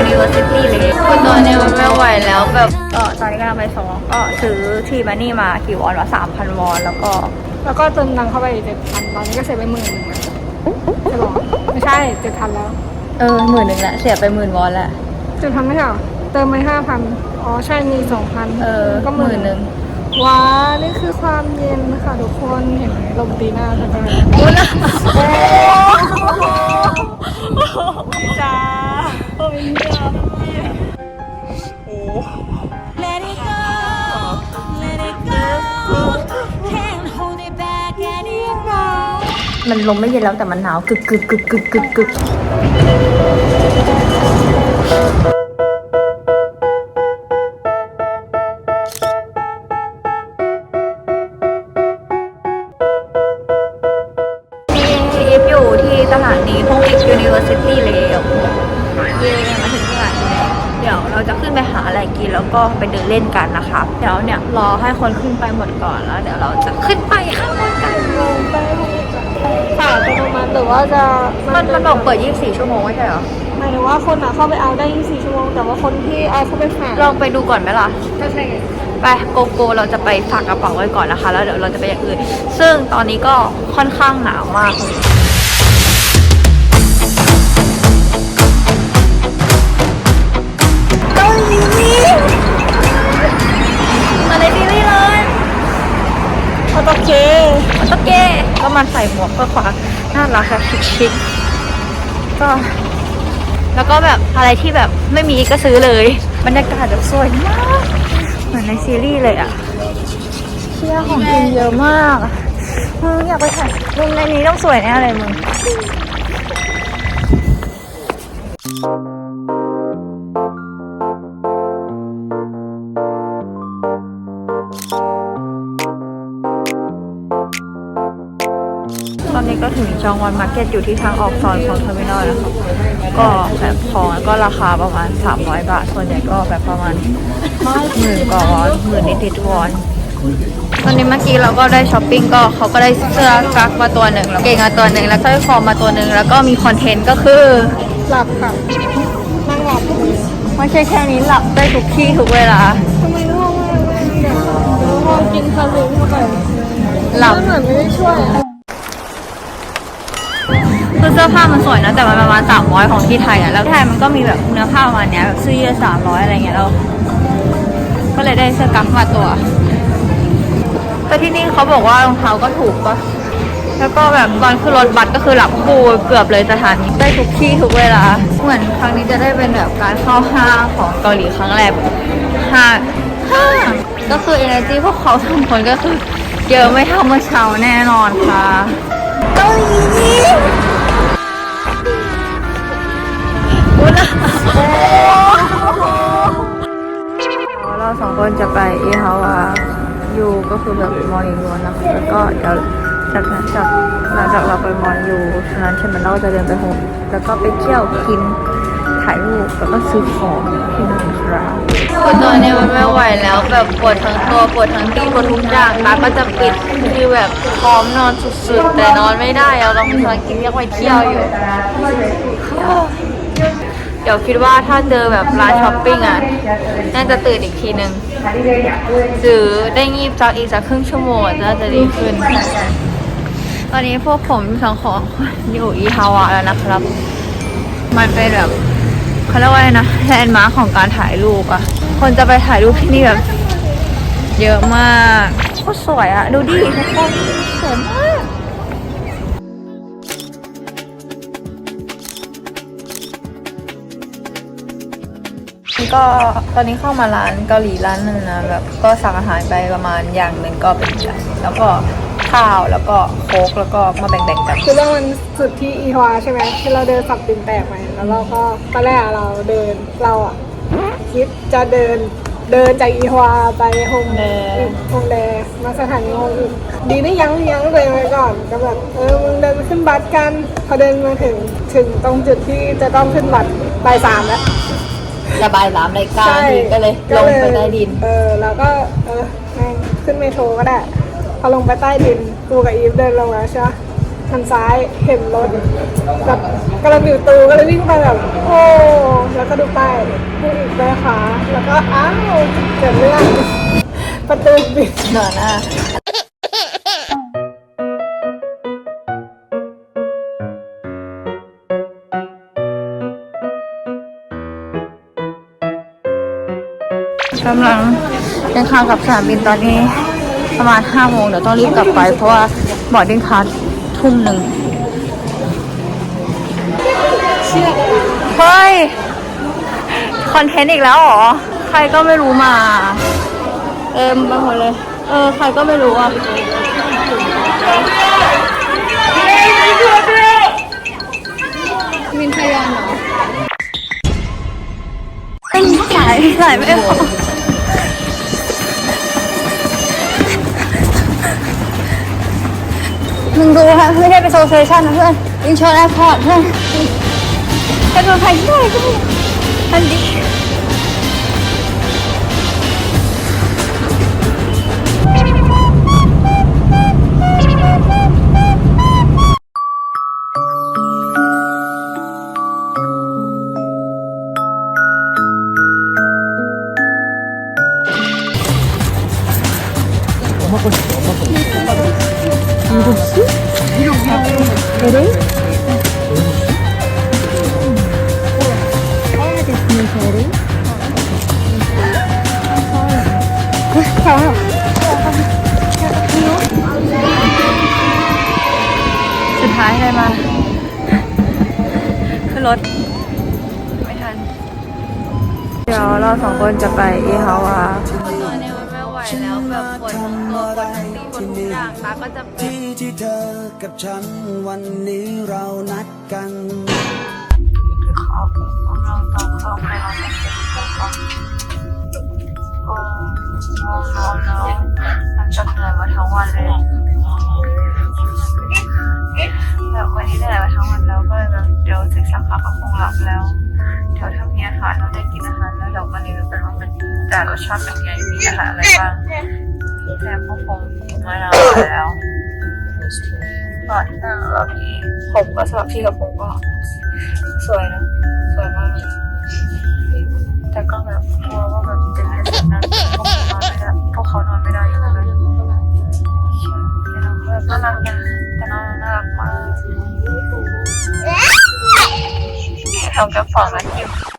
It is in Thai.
University เลยคือตอนนี้มันไม่ไหวแล้วแบบเออตอนนี้กำลังไปซ้อมก็ซื้อที่บันนี่มากี่วอนวะสามพันวอนแล้วก็ แล้วก็เติมตังค์เข้าไปเจ็ดพันตอนนี้ก็เสียไปหมื่นหนึ่งแล้วใช่หรอไม่ใช่เจ็ดพันแล้ว เออหมื่นหนึ่งละเสียไปหมื่นวอนละเจ็ดพันไม่ใช่หรอเติมไปห้าพันอ๋อใช่มีสองพันเออก็หมื่นหนึ่งว้านี่คือความเย็นค่ะทุกคนเห็นไหมลมตีหน้าใช่ไหมอุ้ยนะจ้า มันลมไม่เย็นแล้วแต่มันหนาวกึกกึกกึกกึกกึกกึกชีฟอยู่ที่สถานีพงศ์ University แล้วเย่มาถึงที่สถานีแล้วเดี๋ยวเราจะขึ้นไปหาอะไรกินแล้วก็ไปเดินเล่นกันนะคะ เดี๋ยวเนี่ยรอให้คนขึ้นไปหมดก่อนแล้ว เดี๋ยวเราจะขึ้นไปข้างบนกันลงไป ค่ะอัตโนมัติหรือว่าจะมันมันบอกเปิด 24 ชั่วโมงไม่ใช่เหรอ หมายถึงว่าคนอะเข้าไปเอาได้ 24 ชั่วโมง แต่ว่าคนที่เอาเข้าไปฝากลองไปดูก่อนไหมล่ะ ก็ใช่ไง ไปโกโก้เราจะไปฝากกระเป๋าไว้ก่อนนะคะ แล้วเดี๋ยวเราจะไปอย่างอื่น ซึ่งตอนนี้ก็ค่อนข้างหนาวมากเลย ส่หมวกเพื่อความน่ารักแบบชิคๆก็ แล้วก็แบบอะไรที่แบบไม่มีก็ซื้อเลยบรรยากาศแบบสวยมากเหมือนในซีรีส์เลยอะเชี่ยของกินเยอะมากอะมึงอยากไปถ่ายมุมในนี้ต้องสวยแน่เลยมึงตอ นนี้ก็ถึงจองวันมาร์เก็ตอยู่ที่ทางออกซอยของเทอร์มินอลแล้วค่ะก็แบบของก็ราคาประมาณ 300 บาท ส่วนใหญ่ก็แบบประมาณหมื่นกว่าวอนหมื่นนิดๆวอนตอนนี้เมื่อกี้เราก็ได้ช้อปปิ้งก็เขาก็ได้เสื้อกั๊กมาตัวหนึ่งแล้วเกงมาตัวหนึ่งแล้วสร้อยคอมาตัวหนึ่งแล้วก็มีคอนเทนต์ก็คือหลับค่ะนั่งหลับไม่ใช่แค่นี้หลับได้ทุกที่ทุกเวลาทำไมง่วงมากเลยเนี่ยเดี๋ยวพอกินคาเฟอีนเข้าไปหลับมันเหมือนไม่ได้ช่วยอะคือ เสื้อผ้ามันสวยนะแต่มันประมาณ300ของที่ไทยอะแล้วที่ไทยมันก็มีแบบเนื้อผ้าประมาณเนี้ยแบบเสื้อยืด300อะไรเงี้ยแล้วก็เลยได้เสื้อกั๊กมาตัวแต่ที่นี่เขาบอกว่ารองเท้าก็ถูกปะแล้วก็แบบตอนขึ้นรถบัสก็คือหลับคู่เกือบเลยสถานีได้ทุกที่ทุกเวลา เหมือนครั้งนี้จะได้เป็นแบบการเข้าห้างของเกาหลีครั้งแรกห้างห้างก็คือ energy พวกเขาสองคนก็คือเยอะไม่เท่าเมื่อเช้าแน่นอนค่ะเกาหลี อุ้ยนะเราสองคนจะไปอีฮาวายูก็คือแบบมอนิวนะคะแล้วก็เดี๋ยวจากนั้นจากหลังจากเราไปมอนยูฉะนั้นใช่ไหมเราจะเดินไปโฮมแล้วก็ไปเที่ยวกินถ่ายรูปแล้วก็ซื้อของที่นั่นครับคือตอนนี้มันไม่ไหวแล้วแบบปวดทั้งตัวปวดทั้งตีปวดทุกอย่างตาก็จะปิดคือแบบพร้อมนอนสุดๆ แต่นอนไม่ได้เราต้องมีภารกิจเรียกไปเที่ยวอยู่ เดี๋ยวคิดว่าถ้าเจอแบบร้านช้อปปิ้งอะ น่าจะตื่นอีกทีนึงหรือได้งีบสักอีกสักครึ่งชั่วโมงอะน่าจะดีขึ้น ตอนนี้พวกผมทั้งของอยู่อีฮาวาแล้วนะครับ มันเป็นแบบเขาเรียกว่าอะไรนะแลนด์มาร์คของการถ่ายรูปอะคนจะไปถ่ายรูปที่นี่แบบ เยอะมากโคตรสวยอะดูดิทุกคนสวยมาก ก็ตอนนี้เข้ามาร้านเกาหลีร้านหนึ่งนะแบบก็สั่งอาหารไปประมาณอย่างหนึ่งก็เป็นไก่แล้วก็ข้าวแล้วก็โค้กแล้วก็มาแบ่งๆกัน คือเรื่องมันสุดที่อีฮวาใช่ไหมที่เราเดินสับตินแตกไปแล้วเราก็ตอนแรกอะเราเดินเราอะคิดจะเดินเดินจากอีฮวาไปโฮมแดโฮมแดมาสถานีโฮมอีกดีนะยั้งยั้งเลยไว้ก่อนก็แบบเออมึงเดินขึ้นบัสกันพอเดินมาถึงถึงตรงจุดที่จะต้องขึ้นบัสบ่ายสามแล้ว ระบายน้ำในกาใช่ก็เลยลงไปใต้ดิน เออแล้วก็เออแม่งขึ้นเมโทรก็ได้พอลงไปใต้ดินกูกับอีฟเดินลงแล้วใช่ปะหันซ้ายเห็นรถแบบกำลังอยู่ตูก็เลยวิ่งไปแบบโอ้แล้วก็ดูป้ายวิ่งอีกไปขวาแล้วก็อ้าวเกิดเรื่องประตูปิดเดินหน้าำลังเดินทางกลับสนามบินตอนนี้ประมาณห้าโมงเดี๋ยวต้องรีบกลับไป เพราะว่าบอร์ดดิ้งพาสทุ่มหนึ่งเฮ้ย คอนเทนต์อีกแล้วเหรอ ใครก็ไม่รู้มาเต็มไปหมดเลย เออ ใครก็ไม่รู้อะมินทยอนเหรอเป็นสายสายไม่พอ มึงดูฮะไม่ใช่เป็นโซเซชันนะเพื่อนอินชอนแอร์พอร์ตเพื่อนจะโดนใครที่ไหนก็ไม่รู้อันดี สุดท้ายเลยมาขึ้นรถ ไม่ทัน เดี๋ยวเราสองคนจะไปอีฮาวาางตาก็จะเป็นที่ที่เธอกับฉันวันนี้เรานัดกันข้าวกำลังตามข้าวไปแล้วก็ง่วงนอนแล้วหลังจากเหนื่อยมาทั้งวันเลยแบบวันนี้เหนื่อยมาทั้งวันแล้วก็เลยแบบเดี๋ยวถึงสักพักก็คงหลับแล้วเดี๋ยวถ้ามีอาหารเราได้กินอาหารแล้วเดี๋ยววันนี้เราเป็นว่ามันแต่รสชาติเป็นไงมีอาหารอะไรบ้าง แล้วก่อนหน้าเราพี่ผมก็สำหรับพี่กับผมก็ สวยนะ สวยมากเลยแต่ก็แบบกลัวว่าแบบจะไม่สวยนั้นพวกเขานอนไม่ได้พวกเขานอนไม่ได้อยู่แล้วนะใช่แต่เราก็แบบน่ารักนะแต่น้องน่ารักมากทำกับฝากนะคิว